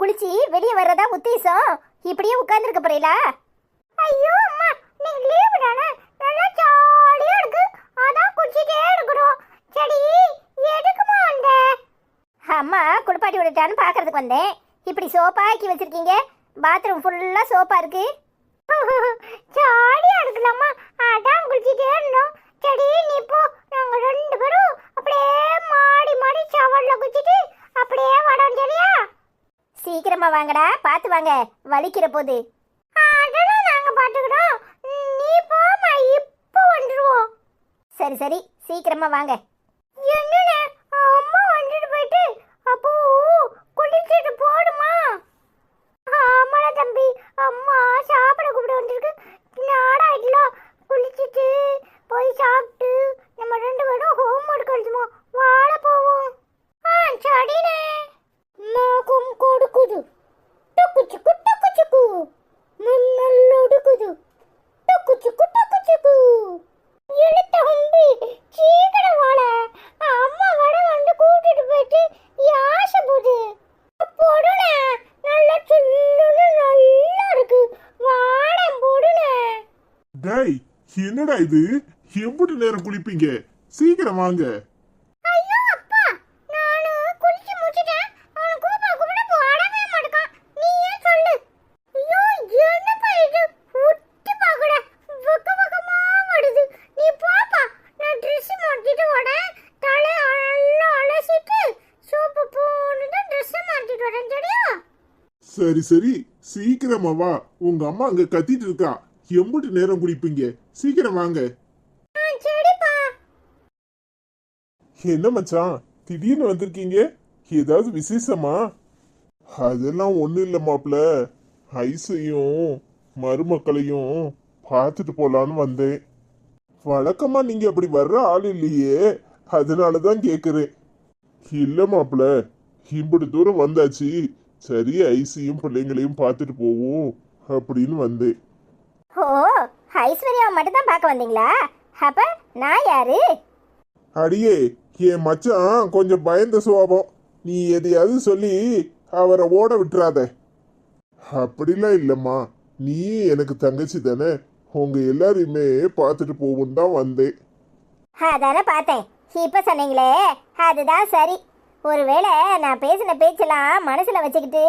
குளிச்சு வெளியே வர்றதா உத்தேசம்? இப்படியே உட்கார்ந்துருக்க போறீங்களா ஐயோ அம்மா நீங்க லீவு தானே? நல்லா ஜாலியா இருக்கு. அதான் குளிச்சுட்டே இருக்கிறோம். சரி எதுக்குமா வந்த? அம்மா குளிப்பாட்டி விட்டுட்டான்னு பார்க்கறதுக்கு வந்தேன். இப்படி சோப்பா ஆக்கி வச்சிருக்கீங்க. பாத்ரூம் ஃபுல்லா சோப்பா இருக்கு. ஜாலியா இருக்கலாமா அதான் குளிச்சுட்டே இருந்தோம். சரி நீ போ நாங்க ரெண்டு பேரும் அப்படியே மாடி மாடி சவல்ல குளிச்சுட்டு அப்படியே வரோம் சரியா? சீக்கிரமா வாங்கடா பார்த்து வாங்க. வலிக்கிற போது. அதெல்லாம் நாங்க பாத்துக்கிறோம் நீ போமா இப்போ வந்துருவோம். சரி சரி சீக்கிரமா வாங்க. என்னண்ணே அம்மா வந்துட்டு போயிட்டு அப்போ குளிச்சிட்டு போடுமா ஆமாடா தம்பி அம்மா சாப்பிட கூப்பிட வந்திருக்கு நாடாயிடல குளிச்சிட்டு போய் சாப்பிட்டு நம்ம ரெண்டு பேரும் ஹோம் ஒர்க் எழுதுமா வாழ போவோம் ஆ சரிண்ணே மோகம் கொடுக்குது டக்கு சுக்கு டக்கு சுக்கு முன்னல் ஒடுக்குது டக்கு சுக்கு டக்கு சுக்கு இழுத்த ஹும்பி சீக்கிரம் வாழ அம்மா வட வந்து கூட்டிட்டு போயிட்டு யாச போகுது போடுனே நல்ல சில்லுன்னு நல்லா இருக்கு வாடம் போடுனே டேய் என்னடா இது எம்புட்டு நேரம் குளிப்பீங்க சீக்கிரம் வாங்க ஐயோ அப்பா நானு குளிச்சு முடிச்சிட்டேன் அவன் கூப்பிட கூப்பிட போடவே மாட்டேக்கான் நீ ஏன் சொல்லு ஐயோ என்னப்பா இது உத்து பாக்கட வக்க வக்கமா வருது நீ போப்பா நான் ட்ரெஸ் மாட்டிட்டு வரேன் தலை நல்லா அலசிட்டு சோப்பு போன்னு ட்ரெஸ் மாட்டிட்டு வரேன் சரியா? சரி சரி. சீக்கிரமா வா. உங்க அம்மா அங்க கத்திட்டு இருக்கா. எம்புட்டு நேரம் குளிப்பீங்க? சீக்கிரம் வாங்க. என்ன மச்சான்? திடீர்னு வந்திருக்கீங்க? ஏதாவது விசேஷமா? அதெல்லாம் ஒண்ணும் இல்ல மாப்ள. ஐஸையும் மருமக்களையும் பார்த்துட்டு போலான்னு வந்தேன். வழக்கமா நீங்க அப்படி வர்ற ஆள் இல்லையே. அதனாலதான் கேக்குறேன். இல்ல மாப்ள இம்புட்டு தூரம் வந்தாச்சு. சரி ஐஸையும் பிள்ளைங்களையும் பார்த்துட்டு போவோம் அப்படின்னு வந்தேன். ஓ ஐஸ்வர்யாவை மட்டும் தான் பார்க்க வந்தீங்களா? அப்ப நான் யாரு? அடியே என் மச்சான் கொஞ்சம் பயந்த சுவாபம் நீ எதையாவது சொல்லி அவரை ஓட விட்டுறாத. அப்படிலாம் இல்லைம்மா. நீ எனக்கு தங்கச்சி தானே. உங்க எல்லாரையுமே பார்த்துட்டு போகும் தான் வந்தேன். அதானே பார்த்தேன். இப்ப சொன்னீங்களே அதுதான் சரி. ஒருவேளை நான் பேசின பேச்செல்லாம் மனசுல வச்சுக்கிட்டு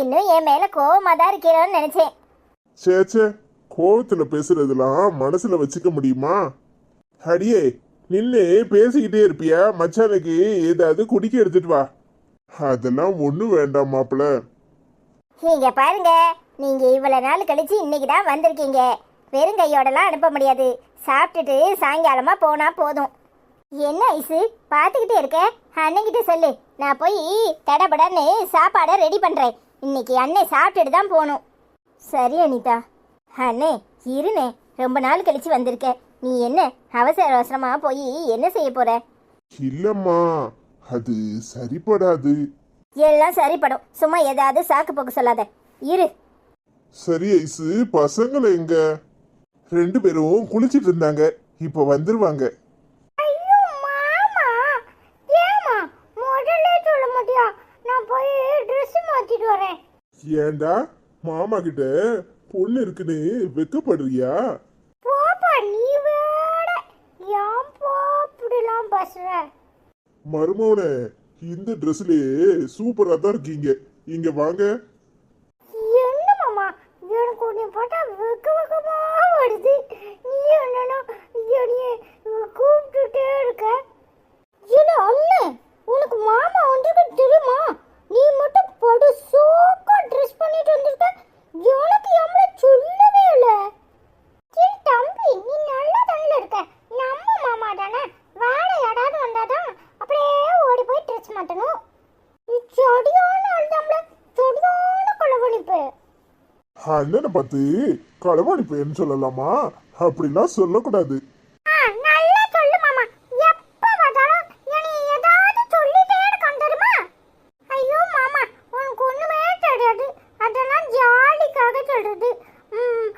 இன்னும் என் மேல கோவமா தான் இருக்கிறோன்னு நினைச்சேன். சே சே கோவத்துல பேசுறதெல்லாம் மனசுல வச்சுக்க முடியுமா? அடியே நின்று பேசிக்கிட்டே இருப்பியா? மச்சானுக்கு ஏதாவது குடிக்க எடுத்துட்டு வா. அதெல்லாம் ஒன்றும் வேண்டாம் மாப்பிள்ள நீங்க பாருங்க நீங்க இவ்வளவு நாள் கழிச்சு இன்னைக்கு தான் வந்திருக்கீங்க. வெறும் கையோடலாம் அனுப்ப முடியாது. சாப்பிட்டுட்டு சாயங்காலமா போனா போதும். என்ன ஐசு பார்த்துக்கிட்டே இருக்க? அண்ணன்கிட்ட சொல்லு. நான் போய் தடபடன்னு சாப்பாடை ரெடி பண்றேன். இன்னைக்கு அண்ணன் சாப்பிட்டுட்டு தான் போகணும். சரி அனிதா. அண்ணே இருண்ணே ரொம்ப நாள் கழிச்சு வந்திருக்க. நீ என்ன அவசர அவசரமா போய் என்ன செய்ய போற? இல்லம்மா அது சரிப்படாது. எல்லாம் சரிப்படும். சும்மா ஏதாவது சாக்கு போக்கு சொல்லாத. இரு. சரி ஐசு பசங்களை எங்க? ரெண்டு பேரும் குளிச்சிட்டு இருந்தாங்க. இப்ப வந்துருவாங்க. ஐயோ மாமா! ஏமா முதல்ல சொல்ல நான் போய் ட்ரெஸ் மாத்திட்டு வரேன். ஏண்டா மாமா கிட்ட பொண்ணு இருக்குன்னு வெக்கப்படுறியா? போப்பா நீ வேட ஏன் போப்படிலாம் பேசுற? மருமவனே இந்த ட்ரெஸ்லயே சூப்பரா தான் இருக்கீங்க. இங்க வாங்க. என்ன மாமா எனக்கு உன்னை பார்த்தா வெக்க வெக்கமா வருது. நீ என்னன்னா என்னைய கூப்பிட்டுட்டே இருக்க. இது அண்ணன் உனக்கு மாமா வந்திருக்கு தெரியுமா? நீ மட்டும் படு சோக்கா ட்ரெஸ் பண்ணிட்டு வந்திருக்க எனக்கு எவ்வளோ சொல்லவே இல்லை சரி தம்பி நீ நல்ல தண்ணில் இருக்க நம்ம மாமா தானே வேலை யாராவது வந்தாதான் அப்படியே ஓடி போய் ட்ரெஸ் மாட்டணும் சரியான ஆள் தம்பள சரியான குழவனிப்பு அண்ணனை பார்த்து களவாணி பையன் சொல்லலாமா? அப்படிலாம் சொல்லக்கூடாது ஆ, நல்லா சொல்லு மாமா எப்ப பார்த்தாலும் என்னை ஏதாவது சொல்லிட்டே இருக்கான் தெரியுமா ஐயோ மாமா உனக்கு ஒண்ணுமே தெரியாது அதெல்லாம் ஜாலிக்காக சொல்றது ம்,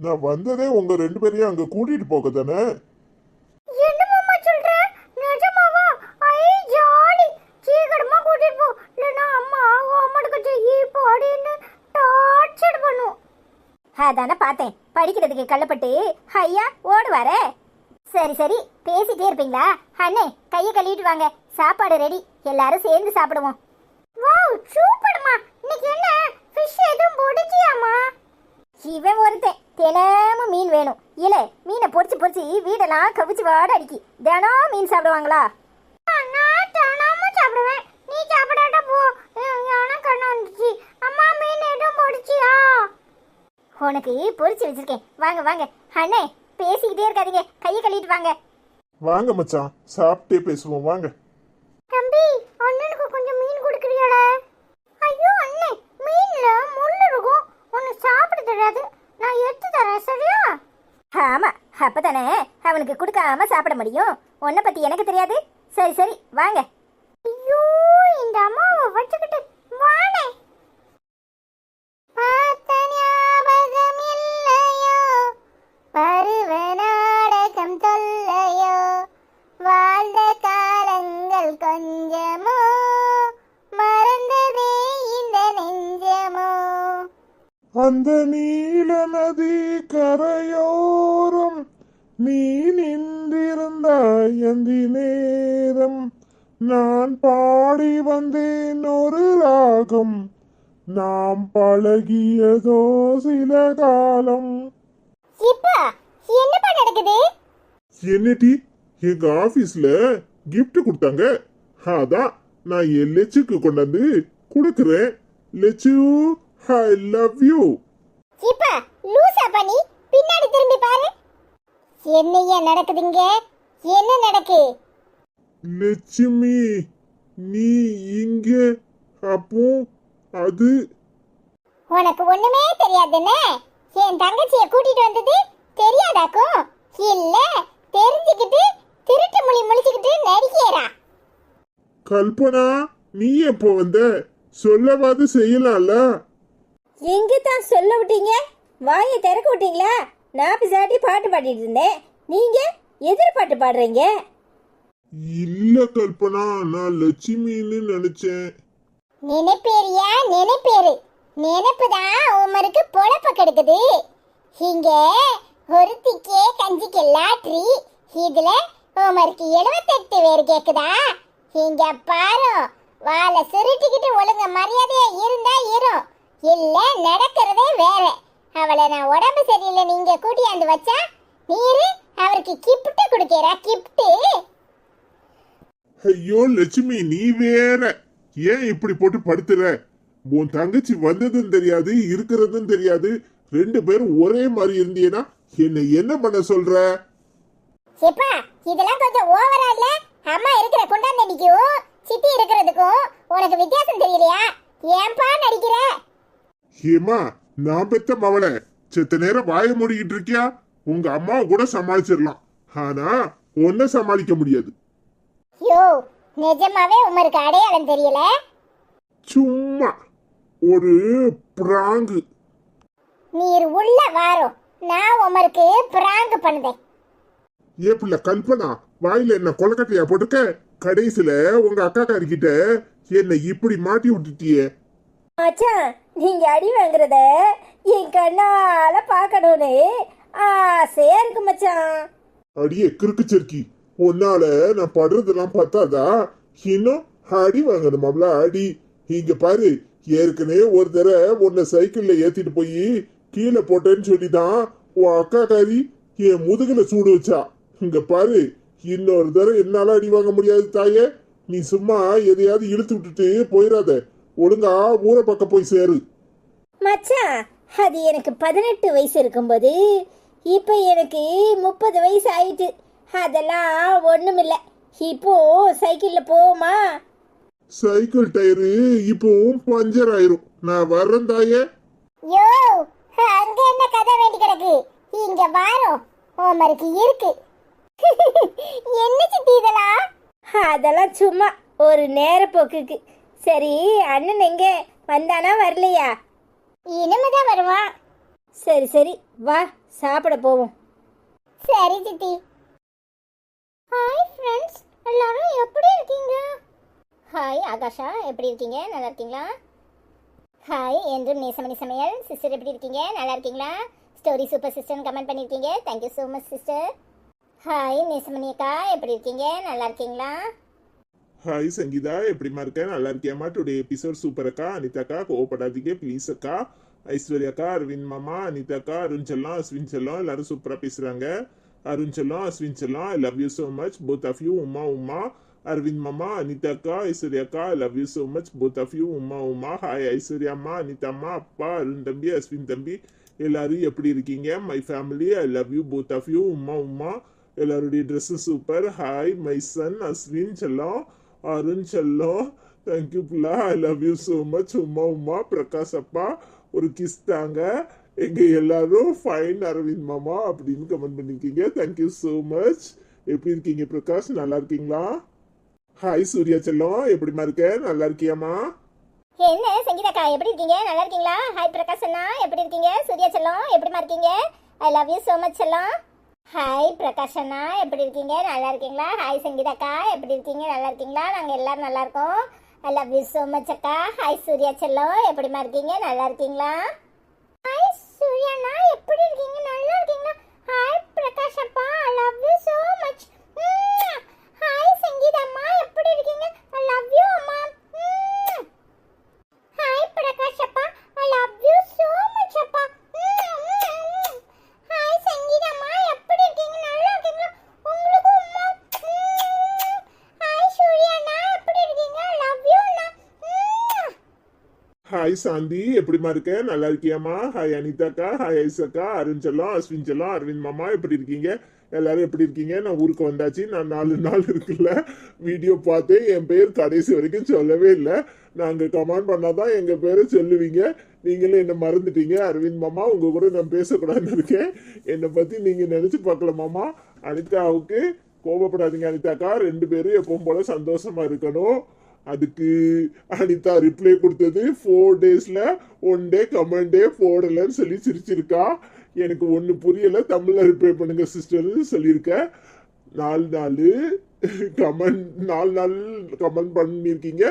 நான் வந்ததே உங்க ரெண்டு பேரையும் அங்க கூட்டிட்டு போக தானே? சொல்ற? நிஜமாவா? ஐ ஜாலி. போ. இல்லைன்னா அம்மா போடின்னு அதானே பார்த்தேன். படிக்கிறதுக்கு கள்ளப்பட்டு ஐயா ஓடுவாரே. சரி சரி. பேசிட்டே இருப்பீங்களா? அண்ணே கையை கழுவிட்டு வாங்க. சாப்பாடு ரெடி எல்லாரும் சேர்ந்து சாப்பிடுவோம் வாவ் சூப்பர்மா இன்னைக்கு என்ன ஃபிஷ் எதுவும் பொடிச்சியாமா இவன் ஒருத்தன் தினமும் மீன் வேணும் இல்ல மீனை பொரிச்சு பொரிச்சு வீடெல்லாம் கவிச்சு வாட அடிக்கி. தினம் மீன் சாப்பிடுவாங்களா? நான் தினமும் சாப்பிடுவேன். நீ சாப்பிடாட்ட போ. எனக்கு கண்ணு வந்துச்சு அம்மா மீன் எதுவும் பொடிச்சியா? உனக்கு பொரிச்சு வச்சிருக்கேன். வாங்க வாங்க. அண்ணே பேசிக்கிட்டே இருக்காதீங்க. கையை கழுவிட்டு வாங்க. வாங்க மச்சான். சாப்பிட்டே பேசுவோம். வாங்க. தம்பி அண்ணனுக்கு கொஞ்சம் மீன் கொடுக்குறியாடா ஐயோ அண்ணே மீன்ல முள் இருக்கும். ஒன்னு சாப்பிட தெரியாது. நான் எடுத்து தரேன் சரியா? ஆமா அப்பதானே. அவனுக்கு கொடுக்காம சாப்பிட முடியும். உன்னை பத்தி எனக்கு தெரியாது. சரி சரி வாங்க. ஐயோ இந்த அம்மாவை வச்சுக்கிட்டு வானே. எங்க ஆபீஸ்ல gift கொடுத்தாங்க. அதான் நான் என் லெச்சுக்கு கொண்டாந்து கொடுக்குறேன். லெச்சு ஐ லவ் யூ இப்ப லூசா பண்ணி பின்னாடி திரும்பி பாரு. என்னையா நடக்குதுங்க என்ன நடக்கு? லட்சுமி நீ இங்க அப்போ அது. உனக்கு ஒண்ணுமே தெரியாதுன்னு? என் தங்கச்சிய கூட்டிட்டு வந்தது தெரியாதாக்கும் இல்ல தெரிஞ்சுக்கிட்டு திருட்டு மொழி முழிச்சுக்கிட்டு நடிக்கிறா. கல்பனா நீ எப்போ வந்த? சொல்லவாது செய்யலாம்ல. எங்க தான் சொல்ல விட்டீங்க? வாயை திறக்க விட்டீங்களா? நான் பிசாட்டி பாட்டு பாடிட்டு இருந்தேன். நீங்க எதிர் பாட்டு பாடுறீங்க? இல்ல கல்பனா நான் லட்சுமின்னு நினைச்சேன். நினைப்பேரியா நினைப்பேரு நினைப்புதான் உமருக்கு பொழப்ப கெடுக்குது. இங்க ஒருத்திக்கே கஞ்சிக்கு லாட்ரி. இதுல உமருக்கு எழுபத்தெட்டு பேர் கேக்குதா? இங்க பாரு வாழை சுருட்டிக்கிட்டு ஒழுங்க மரியாதையா இருந்தா இரும் இல்ல நடக்கிறதே வேற. அவளை நான் உடம்பு சரியில்லை நீங்க கூட்டியாந்து வச்சா? நீரு அவருக்கு கிப்ட் கொடுக்கிறா கிப்ட் ஐயோ லட்சுமி நீ வேற. ஏன் இப்படி போட்டு படுத்துற? உன் தங்கச்சி வந்ததும் தெரியாது இருக்கிறதும் தெரியாது. ரெண்டு பேரும் ஒரே மாதிரி இருந்தீங்கன்னா என்ன என்ன பண்ண சொல்ற? எப்பா இதெல்லாம் கொஞ்சம் ஓவரா இல்ல? அம்மா இருக்கிற குண்டாந்தடிக்கும் சித்தி இருக்கிறதுக்கும் உனக்கு வித்தியாசம் தெரியலையா? ஏன்பா நடிக்கிற? ஏமா நான் பெத்த மவளை. செத்த நேரம் வாய மூடிக்கிட்டு இருக்கியா? உங்க அம்மாவை கூட சமாளிச்சிடலாம் ஆனா உன்னை சமாளிக்க முடியாது. யோ நிஜமாவே உமருக்கு அடையாளம் தெரியல? சும்மா ஒரு பிராங்கு. நீர் உள்ள வாரும் நான் உமருக்கு பிராங்க் பண்ணுதேன். ஏ பிள்ளை கல்பனா வாயில என்ன கொலக்கட்டையா போட்டுக்க கடைசியில உங்க அக்கா கிட்ட என்னை இப்படி மாட்டி விட்டுட்டியே. மச்சான் நீங்க அடி வாங்குறத என் கண்ணால பார்க்கணும்னு. ஆசையா இருக்கு மச்சான். அடியே கிறுக்கு செருக்கி உன்னால நான் படுறதெல்லாம் பார்த்தாதா? இன்னும் அடி வாங்கணுமாப்ல அடி. இங்க பாரு ஏற்கனவே ஒரு தடவை உன்னை சைக்கிள்ல ஏத்திட்டு போய் கீழே போட்டேன்னு சொல்லிதான் உன் அக்கா காரி என் முதுகுல சூடு வச்சா. இங்க பாரு இன்னொரு தடவை என்னால அடி வாங்க முடியாது தாயே. நீ சும்மா எதையாவது இழுத்து விட்டுட்டு போயிடாத ஒழுங்கா ஊரை பக்கம் போய் சேரு. மச்சான் அது எனக்கு பதினெட்டு வயசு இருக்கும்போது இப்போ எனக்கு முப்பது வயசு ஆயிட்டு. அதெல்லாம் ஒண்ணுமில்ல. இப்போ சைக்கிளில் போவோமா? சைக்கிள் டயரு இப்பவும் பஞ்சர் ஆயிரும். நான் வர்றேன் தாயே. யோ அங்க என்ன கதை வேண்டி கிடக்கு? இங்க வாரும் உமருக்கு இருக்கு. என்ன சித்தி இதெல்லாம்? அதெல்லாம் சும்மா ஒரு நேர போக்குக்கு. சரி அண்ணன் எங்க? வந்தானா வரலையா? இனிமேதான் வருவான். சரி சரி. வா சாப்பிட போவோம். சரி சித்தி. ஹாய் ஃப்ரெண்ட்ஸ் எல்லாரும் எப்படி இருக்கீங்க? ஹாய் ஆகாஷா. எப்படி இருக்கீங்க? நல்லா இருக்கீங்களா? ஹாய் என்றும் நேசமணி சமையல். சிஸ்டர் எப்படி இருக்கீங்க? நல்லா இருக்கீங்களா? ஸ்டோரி சூப்பர் சிஸ்டர்னு கமெண்ட் பண்ணியிருக்கீங்க thank you so much sister hi Nesamani அக்கா எப்படி இருக்கீங்க? நல்லா இருக்கீங்களா? ஹாய் சங்கீதா. எப்படிமா இருக்க? நல்லா இருக்கியாமா டுடே எபிசோட் சூப்பர் அக்கா. அனிதாக்கா கோவப்படாதீங்க ப்ளீஸ் அக்கா. ஐஸ்வர்யா அக்கா அரவிந்த் மாமா அனிதாக்கா அருண் செல்லம் அஸ்வின் செல்லம் எல்லாரும் சூப்பரா பேசுறாங்க. அருண் செல்லம் அஸ்வின் செல்லம் I love you so much both of you Uma Uma Aravind மாமா அனிதா அக்கா ஐஸ்வர்யா அக்கா I love you so much both of you Uma Uma hi Aishwarya அம்மா அனிதா அம்மா அப்பா அருண் தம்பி அஸ்வின் தம்பி. எல்லாரும் எப்படி இருக்கீங்க? My family I love you both of you Uma Uma எல்லாருடைய dress super hi my son Ashwin செல்லம் அருண் செல்லம் தேங்க்யூ புல்லா. I love you so much Uma Uma Prakash அப்பா ஒரு கிஸ் தாங்க. எங்க எல்லாரும் ஃபைன் அரவிந்த் மாமா அப்படின்னு கமெண்ட் பண்ணிருக்கீங்க. தேங்க்யூ ஸோ மச் எப்படி இருக்கீங்க பிரகாஷ்? நல்லா இருக்கீங்களா? ஹாய் சூர்யா செல்லம் எப்படிமா இருக்க? நல்லா இருக்கியாமா என்ன சங்கீதாக்கா எப்படி இருக்கீங்க? நல்லா இருக்கீங்களா? ஹாய் பிரகாஷ் அண்ணா. எப்படி இருக்கீங்க? சூர்யா செல்லம் எப்படிமா இருக்கீங்க? I love you so much செல்லம் ஹாய் பிரகாஷ் அண்ணா. எப்படி இருக்கீங்க? நல்லா இருக்கீங்களா? ஹாய் சங்கீதாக்கா எப்படி இருக்கீங்க? நல்லா இருக்கீங்களா? நாங்கள் எல்லாரும் நல்லா இருக்கோம். I love you so much அக்கா. ஹாய் சூர்யா செல்லம் எப்படிமா இருக்கீங்க? நல்லா இருக்கீங்களா ஹாய் சூர்யாண்ணா எப்படி இருக்கீங்க நல்லா இருக்கீங்களா ஹாய் பிரகாஷ் அப்பா I love you so much hi Sangeetha அம்மா எப்படி இருக்கீங்க ஐ லவ் யூ அம்மா ஹாய் பிரகாஷ் அப்பா I love you so much hi hi Sangeetha அம்மா எப்படி இருக்கீங்க நல்லா இருக்கீங்களா உங்களுக்கு அம்மா ஹாய் சூர்யாண்ணா எப்படி இருக்கீங்க ஐ லவ் யூ அண்ணா ஹாய் சாந்தி எப்படிமா இருக்க? நல்லா இருக்கியாமா ஹாய் அனிதாக்கா. ஹாய் ஐசக்கா. அருண் செல்லம் அஸ்வின் செல்லம் அரவிந்த் மாமா எப்படி இருக்கீங்க? எல்லாரும் எப்படி இருக்கீங்க? நான் ஊருக்கு வந்தாச்சு. நான் நாலு நாள் இருக்குல்ல. வீடியோ பார்த்தேன். என் பேர் கடைசி வரைக்கும் சொல்லவே இல்லை. நாங்கள் கமெண்ட் பண்ணாதான் எங்கள் பேரை சொல்லுவீங்க. நீங்களும் என்னை மறந்துட்டீங்க. அரவிந்த் மாமா உங்கள் கூட நான் பேசக்கூடாதுன்னு இருக்கேன். என்னை பற்றி நீங்கள் நினச்சி பார்க்கல மாமா. அனிதாவுக்கு கோபப்படாதீங்க அனிதாக்கா. ரெண்டு பேரும் எப்பவும் போல சந்தோஷமா இருக்கணும். அதுக்கு அனிதா ரிப்ளை கொடுத்தது ஃபோர் டேஸில் ஒன் டே கமெண்டே போடலைன்னு சொல்லி சிரிச்சிருக்கா. எனக்கு ஒன்று புரியலை தமிழில் ரிப்ளை பண்ணுங்க சிஸ்டர்னு சொல்லியிருக்கேன் நாலு நாள் கமெண்ட் நாலு நாள் கமெண்ட் பண்ணியிருக்கீங்க.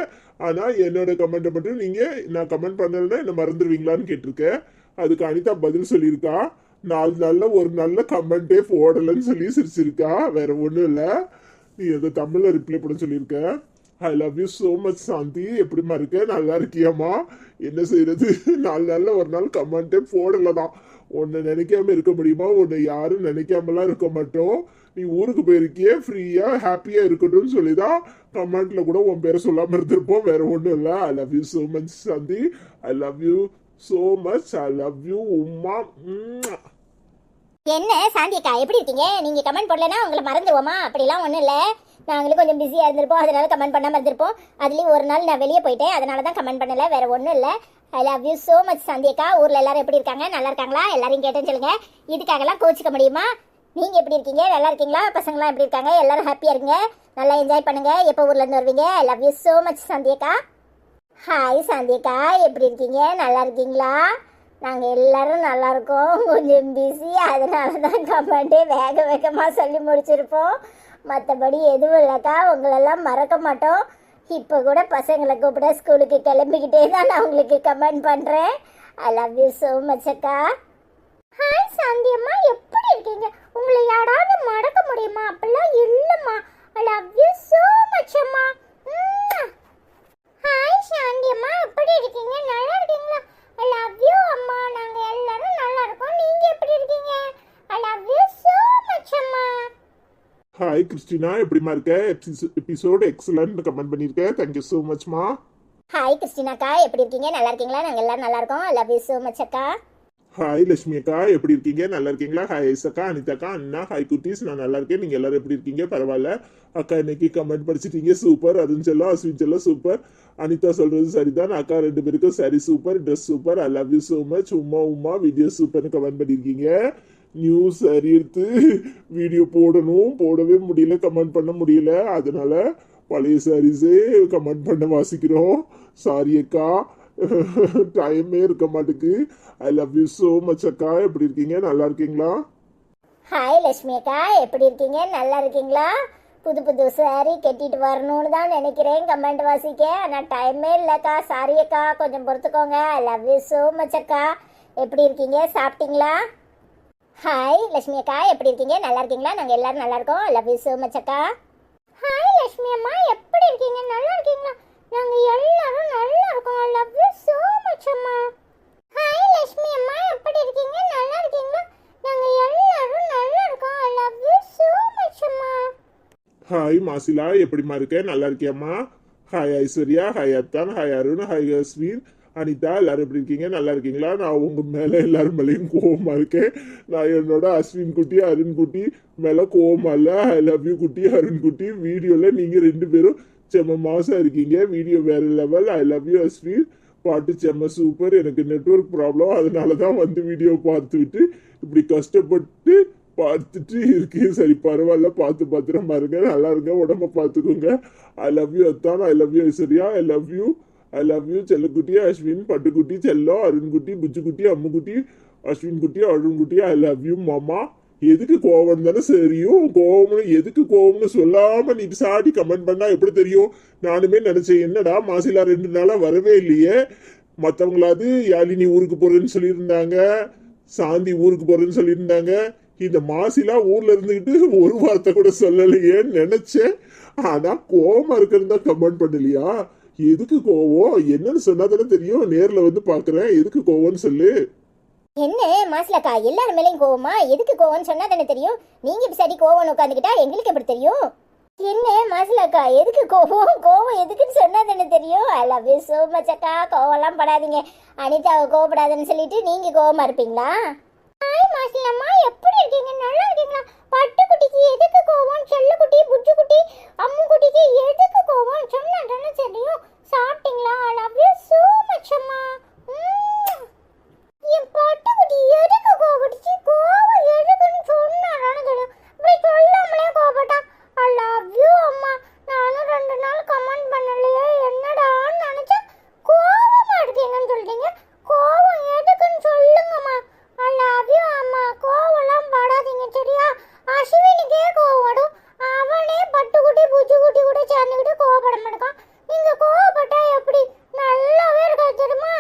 ஆனால் என்னோட கமெண்ட்டை மட்டும் நீங்கள் நான் கமெண்ட் பண்ணலைன்னா என்ன மறந்துடுவீங்களான்னு கேட்டிருக்கேன் அதுக்கு அனிதா பதில் சொல்லியிருக்கா. நாலு நாளில் ஒரு நல்ல கமெண்ட்டே போடலைன்னு சொல்லி சிரிச்சிருக்கா. வேற ஒன்றும் இல்லை. நீ அதை தமிழில் ரிப்ளை பண்ண சொல்லியிருக்க. I love you so much Shanthi எப்படிமா இருக்க நல்லா இருக்கியாம்மா. என்ன செய்யறது நாலு நாளில் ஒரு நாள் கமெண்ட்டே போடலை தான் உன்னை நினைக்காம இருக்க முடியுமா? உன்னை யாரும் நினைக்காமலாம் இருக்க மாட்டோம். நீ ஊருக்கு போயிருக்கியே ஃப்ரீயாக ஹாப்பியாக இருக்கட்டும்னு சொல்லி தான் கமெண்ட்ல கூட உன் பேரை சொல்லாமல் இருந்திருப்போம். வேற ஒன்றும் இல்லை. I love you so much Shanthi I love you so much I love you உம்மா. என்ன சாந்தியக்கா எப்படி இருக்கீங்க? நீங்க கமெண்ட் போடலன்னா உங்களை மறந்துடுவோமா அப்படிலாம் ஒன்றும் இல்லை. நாங்களும் கொஞ்சம் பிஸியாக இருந்திருப்போம். அதனால கமெண்ட் பண்ணாமல் இருந்திருப்போம். அதுலேயும் ஒரு நாள் நான் வெளியே போயிட்டேன். அதனால தான் கமெண்ட் பண்ணல. வேற ஒன்றும் இல்லை. I love you so much சாந்தியக்கா. ஊரில் எல்லாரும் எப்படி இருக்காங்க? நல்லா இருக்காங்களா? எல்லாரையும் கேட்டேன்னு சொல்லுங்க. இதுக்காகலாம் கோச்சிக்க முடியுமா? நீங்கள் எப்படி இருக்கீங்க? நல்லா இருக்கீங்களா? பசங்களாம் எப்படி இருக்காங்க? எல்லாரும் ஹாப்பியாக இருங்க. நல்லா என்ஜாய் பண்ணுங்க. எப்போ ஊர்லேருந்து வருவீங்க? I love you so much சாந்தியக்கா. Hi சாந்தியக்கா. எப்படி இருக்கீங்க? நல்லா இருக்கீங்களா? நாங்கள் எல்லாரும் நல்லா இருக்கோம் கொஞ்சம் பிஸி அதனால தான் கமெண்ட்டே வேக வேகமாக சொல்லி முடிச்சிருப்போம். மற்றபடி எதுவும் இல்லைக்கா. உங்களெல்லாம் மறக்க மாட்டோம். இப்போ கூட பசங்களை கூப்பிட ஸ்கூலுக்கு கிளம்பிக்கிட்டே தான் நான் உங்களுக்கு கமெண்ட் பண்ணுறேன் I love you so much அக்கா. ஹாய் சாந்தி அம்மா. எப்படி இருக்கீங்க? உங்களை யாராவது மறக்க முடியுமா? அப்படிலாம் இல்லைம்மா. I love you so much அம்மா ஹாய் சாந்தி அம்மா எப்படி இருக்கீங்க நல்லா இருக்கீங்களா ஐ லவ் யூ அம்மா நாங்க எல்லாரும் நல்லா இருக்கோம் நீங்க எப்படி இருக்கீங்க I love you so much அம்மா ஹாய் கிறிஸ்டினா எப்படிமா இருக்க? எபிசோடு எக்ஸலன்ட் கமெண்ட் பண்ணியிருக்கேன் தேங்க்யூ ஸோ மச்மா ஹாய் கிறிஸ்டினாக்கா எப்படி இருக்கீங்க? நல்லா இருக்கீங்களா? நாங்கள் எல்லாரும் நல்லா இருக்கோம். லவ் யூ ஸோ மச் அக்கா. ஹாய் லட்சுமி அக்கா. எப்படி இருக்கீங்க? நல்லா இருக்கீங்களா? ஹாய் ஐசக்கா அனிதாக்கா அண்ணா ஹாய் குட்டீஸ். நான் நல்லா இருக்கேன். நீங்க எல்லாரும் எப்படி இருக்கீங்க? பரவாயில்ல. அக்கா இன்னைக்கு கமெண்ட் படிச்சிட்டீங்க. சூப்பர் அருண் செல்லம் அஸ்வின் செல்லம் சூப்பர் அனிதா சொல்றது சரிதான். அக்கா ரெண்டு பேருக்கும் சரி super dress super I love you so much Uma Uma video சூப்பர்னு கமெண்ட் பண்ணியிருக்கீங்க. நியூஸ் அறியறது வீடியோ போடணும். போடவே முடியல. கமெண்ட் பண்ண முடியல. அதனால பழைய சாரீஸே கமெண்ட் பண்ண வாசிக்கிறோம். சாரி அக்கா. டைமே இருக்க மாட்டுக்கு. I love you so much அக்கா. எப்படி இருக்கீங்க? நல்லா இருக்கீங்களா? ஹாய் லட்சுமி அக்கா. எப்படி இருக்கீங்க? நல்லா இருக்கீங்களா? புது புது சாரி கட்டிட்டு வரணும்னு தான் நினைக்கிறேன். கமெண்ட் வாசிக்க. ஆனால் டைமே இல்லைக்கா சாரி அக்கா. கொஞ்சம் பொறுத்துக்கோங்க. I love you so much அக்கா. எப்படி இருக்கீங்க? சாப்பிட்டீங்களா? ஹாய் லட்சுமி அக்கா. எப்படி இருக்கீங்க? நல்லா இருக்கீங்களா? நாங்கள் எல்லாரும் நல்லா இருக்கோம். லவ் யூ ஸோ மச் அக்கா. ஹாய் லட்சுமி அம்மா. எப்படி இருக்கீங்க? நல்லா இருக்கீங்களா? நாங்கள் எல்லாரும் நல்லா இருக்கோம். லவ் யூ so மச் அம்மா. ஹாய் லட்சுமி அம்மா. எப்படி இருக்கீங்க? நல்லா இருக்கீங்களா? நாங்கள் எல்லாரும் நல்லா இருக்கோம். லவ் யூ so மச் அம்மா. ஹாய் மாசிலா. எப்படிம்மா இருக்க? நல்லா இருக்கியாம்மா? ஹாய் ஐஸ்வர்யா. ஹாய் அத்தான். ஹாய் அருண். ஹாய் அஸ்வின். அனிதா எல்லாரும் எப்படி இருக்கீங்க? நல்லா இருக்கீங்களா? நான் உங்க மேல எல்லாரும் மேலேயும் கோவமா இருக்கேன். நான் என்னோட அஸ்வின் குட்டி அருண் குட்டி மேல கோவமா ஐ லவ் யூ குட்டி அருண் குட்டி வீடியோல நீங்க ரெண்டு பேரும் செம்ம மாசம் இருக்கீங்க. வீடியோ வேற level I love you Ashwin பாட்டு செம்ம சூப்பர் எனக்கு நெட்வொர்க் ப்ராப்ளம் அதனால தான் வந்து வீடியோ பார்த்துவிட்டு இப்படி கஷ்டப்பட்டு பார்த்துட்டு இருக்கு சரி பரவாயில்ல. பார்த்து பத்திரமா இருங்க. நல்லா இருங்க. உடம்ப பார்த்துக்கோங்க. ஐ லவ் யூ அத்தான். I love you Aishwarya. I love you I love you செல்லக்குட்டி அஸ்வின் பட்டுக்குட்டி செல்லம் அருண்குட்டி புச்சுக்குட்டி அம்முக்குட்டி அஸ்வின் குட்டி அருண்குட்டி ஐ லவ் யூ மாமா. எதுக்கு கோவம் தானே சரியும் கோவம்னு எதுக்கு கோவம்னு சொல்லாம நீ சாடி கமெண்ட் பண்ணா எப்படி தெரியும்? நானுமே நினைச்சேன் என்னடா மாசிலா ரெண்டு நாளா வரவே இல்லையே. மற்றவங்களாவது யாழினி ஊருக்கு போறேன்னு சொல்லியிருந்தாங்க. சாந்தி ஊருக்கு போறேன்னு சொல்லியிருந்தாங்க. இந்த மாசிலா ஊர்ல இருந்துகிட்டு ஒரு வார்த்தை கூட சொல்லலையேன்னு நினைச்சேன். ஆனா கோவமா இருக்கிறது தான் கமெண்ட் பண்ணலையா? எதுக்கு கோவம்? என்னன்னு சொன்னா தானே தெரியும். நேர்ல வந்து பாக்குறேன் எதுக்கு கோவம்னு சொல்லு. என்ன மாசிலக்கா எல்லாரும் மேலேயும் கோவமா? எதுக்கு கோவம்னு சொன்னா தானே தெரியும்? நீங்க இப்படி சரி கோவம் உட்காந்துக்கிட்டா எங்களுக்கு எப்படி தெரியும்? என்ன மாசிலக்கா எதுக்கு கோவம்? கோவம் எதுக்குன்னு சொன்னா தானே தெரியும்? I love you so much அக்கா. கோவம்லாம் படாதீங்க. அனிதாவை கோவப்படாதுன்னு சொல்லிட்டு நீங்க கோவமா இருப்பீங்களா? ஹாய் மாசிலம்மா எப்படி இருக்கீங்க? நல்லா இருக்கீங்களா? பட்டுக்குட்டிக்கு எதுக்கு கோவம் செல்லுக்குட்டி புஜ்ஜுக்குட்டி அம்முக்குட்டிக்கு எதுக்கு கோவம் சொன்னா தானே தெரியும்? சாப்பிட்டீங்களா? I love you so much அம்மா. என் பட்டுக்குட்டி எதுக்கு கோவப்பட்டுச்சு கோவம் எதுக்குன்னு சொன்னாரானு தெரியும். இப்படி சொல்லாமலே கோவப்பட்டா ஐ லவ் யூ அம்மா. நானும் ரெண்டு நாள் கமெண்ட் பண்ணலையே. என்னடான்னு நினைச்சேன் கோவமா இருக்கீங்கன்னு சொல்லிட்டீங்க கோவம் எதுக்குன்னு சொல்லுங்கம்மா ஐ லவ் யூ அம்மா கோவம்லாம் படாதீங்க சரியா அஸ்வினுக்கே கோவம் வரும் அவனே பட்டுக்குட்டி பூச்சிக்குட்டி கூட சேர்ந்துக்கிட்டு கோவப்பட மாட்டான் நீங்க கோவப்பட்டா எப்படி நல்லாவே இருக்கா தெரியுமா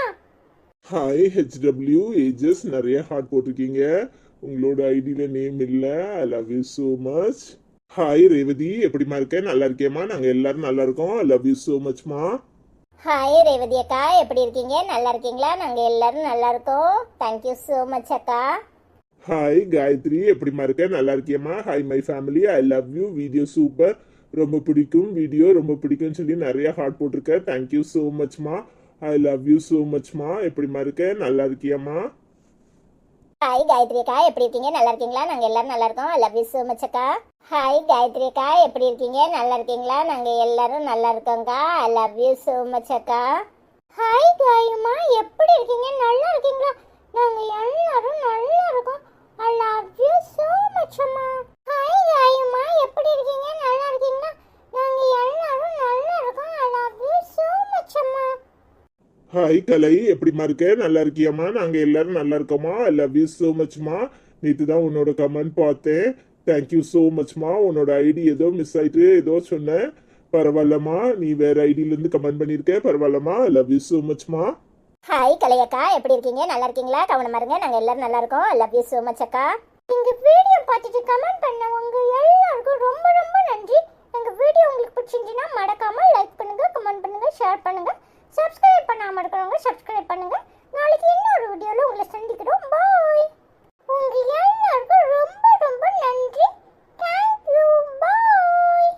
ஹாய் ஹெச்டபிள்யூ ஏஜஸ் நிறைய ஹார்ட் போட்டிருக்கீங்க. உங்களோட ஐடியில் நேம் இல்லை. I love you so much hi Revathi எப்படிம்மா இருக்க? நல்லா இருக்கேம்மா. நாங்கள் எல்லாரும் நல்லா இருக்கோம். ஐ லவ் யூ ஸோ மச்மா ஹாய் ரேவதி அக்கா. எப்படி இருக்கீங்க? நல்லா இருக்கீங்களா? நாங்க எல்லாரும் நல்லா இருக்கோம். தேங்க்யூ ஸோ மச் அக்கா. ஹாய் காயத்ரி எப்படிம்மா இருக்க? நல்லா இருக்கியம்மா hi my family I love you video super ரொம்ப பிடிக்கும். வீடியோ ரொம்ப பிடிக்கும்னு சொல்லி நிறைய ஹார்ட் போட்டிருக்க. தேங்க்யூ ஸோ மச்மா ஐ லவ் யூ ஸோ மச்மா எப்படிம்மா இருக்க? நல்லா இருக்கியம்மா ஹாய் காயத்ரி அக்கா. எப்படி இருக்கீங்க? நல்லா இருக்கீங்களா? நாங்கள் எல்லாரும் நல்லா இருக்கோம். I love you so much அக்கா. ஹாய் காயத்ரி அக்கா. எப்படி இருக்கீங்க? நல்லா இருக்கீங்களா? நாங்கள் எல்லாரும் நல்லா இருக்கோங்க்கா I love you so much அக்கா. ஹாய் காயுமா எப்படி இருக்கீங்க? நல்லா இருக்கீங்களா? நாங்கள் எல்லாரும் நல்லா இருக்கோம். ஐ லவ் யூ ஸோ மச்சம்மா அம்மா. ஹாய் காயுமா எப்படி இருக்கீங்க? நல்லா இருக்கீங்களா? நாங்கள் எல்லாரும் நல்லா இருக்கோம். I love you so much அம்மா. ஹாய் கலை எப்படிமா இருக்க? நல்லா இருக்கியாம்மா. நாங்கள் எல்லாரும் நல்லா இருக்கோமா ஐ லவ் யூ ஸோ மச்மா நேற்று தான் உன்னோட கமெண்ட் பார்த்தேன். தேங்க்யூ ஸோ மச்மா உன்னோட ஐடி ஏதோ மிஸ் ஆயிட்டு ஏதோ சொன்னேன். பரவாயில்லம்மா. நீ வேற ஐடியிலேருந்து கமெண்ட் பண்ணியிருக்க பரவாயில்லம்மா. ஐ லவ் யூ ஸோ மச்மா ஹாய் கலையக்கா எப்படி இருக்கீங்க? நல்லா இருக்கீங்களா? கவனமா இருங்க. நாங்கள் எல்லாரும் நல்லா இருக்கோம். I love you so much அக்கா. எங்க வீடியோ பார்த்துட்டு கமெண்ட் பண்ணவங்க எல்லாருக்கும் ரொம்ப ரொம்ப நன்றி. எங்க வீடியோ உங்களுக்கு பிடிச்சிருந்துச்சுன்னா மறக்காம லைக் பண்ணுங்க கமெண்ட் பண்ணுங்க ஷேர் பண்ணுங்க. சப்ஸ்கிரைப் பண்ணாமல் இருக்கிறவங்க சப்ஸ்கிரைப் பண்ணுங்க. நாளைக்கு இன்னொரு வீடியோவில் உங்களை சந்திக்கிறோம். பாய் உங்கள் எல்லோருக்கும் ரொம்ப ரொம்ப நன்றி. Thank you bye